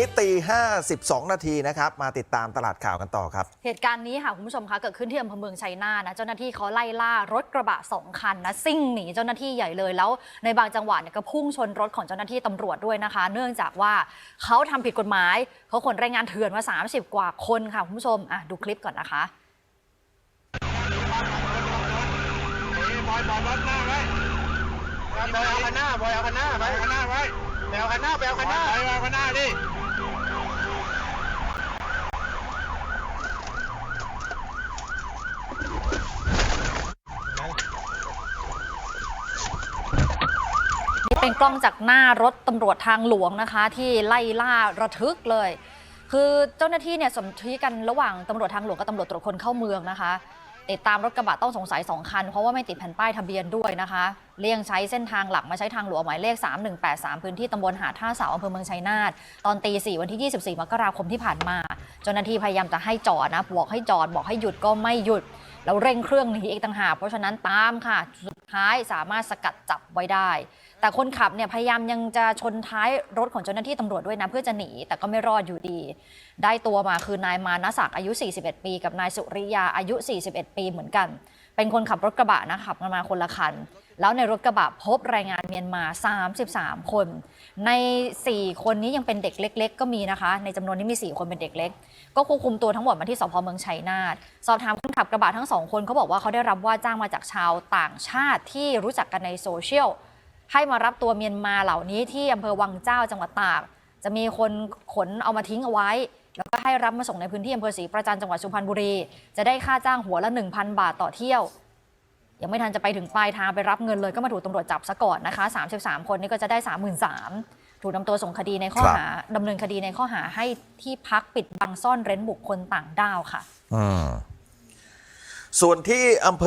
นี่ตีห้าสิบสองนาทีนะครับ มาติดตามตลาดข่าวกันต่อครับ เหตุการณ์นี้ค่ะ คุณผู้ชมคะเกิดขึ้นที่อำเภอเมืองชัยนาทนะ เจ้าหน้าที่เขาไล่ล่ารถกระบะสองคันนะ ซิ่งหนีเจ้าหน้าที่ใหญ่เลยแล้วในบางจังหวะเนี่ยก็พุ่งชนรถของเจ้าหน้าที่ตำรวจด้วยนะคะ เนื่องจากว่าเขาทำผิดกฎหมายเขาขนแรงงานเถื่อนมา 30 กว่าคนค่ะคุณผู้ชมอะดูคลิปก่อนนะคะ บอยบอยรถหน้าไว้บอยเอาคันหน้าบอยเอาคันหน้าไปคันหน้าไว้แบวคันหน้าแบวคันหน้าไปเอาคันหน้าดิ เป็นกล้องจากหน้ารถตำรวจทางหลวงนะคะ ที่ไล่ล่าระทึกเลย คือเจ้าหน้าที่เนี่ยสนธิกันระหว่างตำรวจทางหลวงกับตำรวจตรวจคนเข้าเมืองนะคะติดตามรถกระบะต้องสงสัย 2 คัน เพราะว่าไม่ติดแผ่นป้ายทะเบียนด้วยนะคะ เลี่ยงใช้เส้นทางหลักมาใช้ทางหลวงหมายเลข 3183 พื้นที่ตำบลหาดท่าเสาอำเภอเมืองชัยนาทตอนตีสี่วันที่ 24 มกราคมที่ผ่านมา เจ้าหน้าที่พยายามจะให้จอดนะ บอกให้จอด บอกให้หยุดก็ไม่หยุด แล้วเร่งเครื่องหนีอีกต่างหากเพราะฉะนั้นตามค่ะ สุดท้ายสามารถสกัดจับไว้ได้ แต่คนขับเนี่ยพยายามยังจะชนท้ายรถของเจ้าหน้าที่ตำรวจด้วยนะเพื่อจะหนี แต่ก็ไม่รอดอยู่ดี ได้ตัวมาคือนายมานศักดิ์อายุ 41 ปี กับนายสุริยาอายุ 41 ปีเหมือนกัน เป็นคนขับรถกระบะนะขับกันมาคนละคัน แล้วในรถกระบะพบแรงงานเมียนมา 33 คน ใน 4 คนนี้ยังเป็นเด็กเล็ก ๆ ก็มีนะคะ ในจำนวนนี้มี 4 คนเป็นเด็กเล็ก ก็ควบคุมตัวทั้งหมดมาที่สพเมืองชัยนาทสอบถามคนขับกระบะทั้งสองคนเขาบอกว่าเขาได้รับว่าจ้างมาจากชาวต่างชาติที่รู้จักกันในโซเชียล ให้มารับตัวเมียนมาเหล่านี้ที่อำเภอวังเจ้าจังหวัดตาก จะมีคนขนเอามาทิ้งเอาไว้ แล้วก็ให้รับมาส่งในพื้นที่อำเภอศรีประจันจังหวัดสุพรรณบุรี จะได้ค่าจ้างหัวละ 1,000 บาทต่อเที่ยว ยังไม่ทันจะไปถึงปลายทางไปรับเงินเลยก็มาถูกตำรวจจับซะก่อนนะคะ 33 คนนี่ก็จะได้ 33,000ถูกนำตัวส่งคดีในข้อครับหาดำเนินคดีในข้อหาให้ที่พักปิดบังซ่อนเร้นบุคคลต่างด้าวค่ะอืมส่วนที่อำเภอ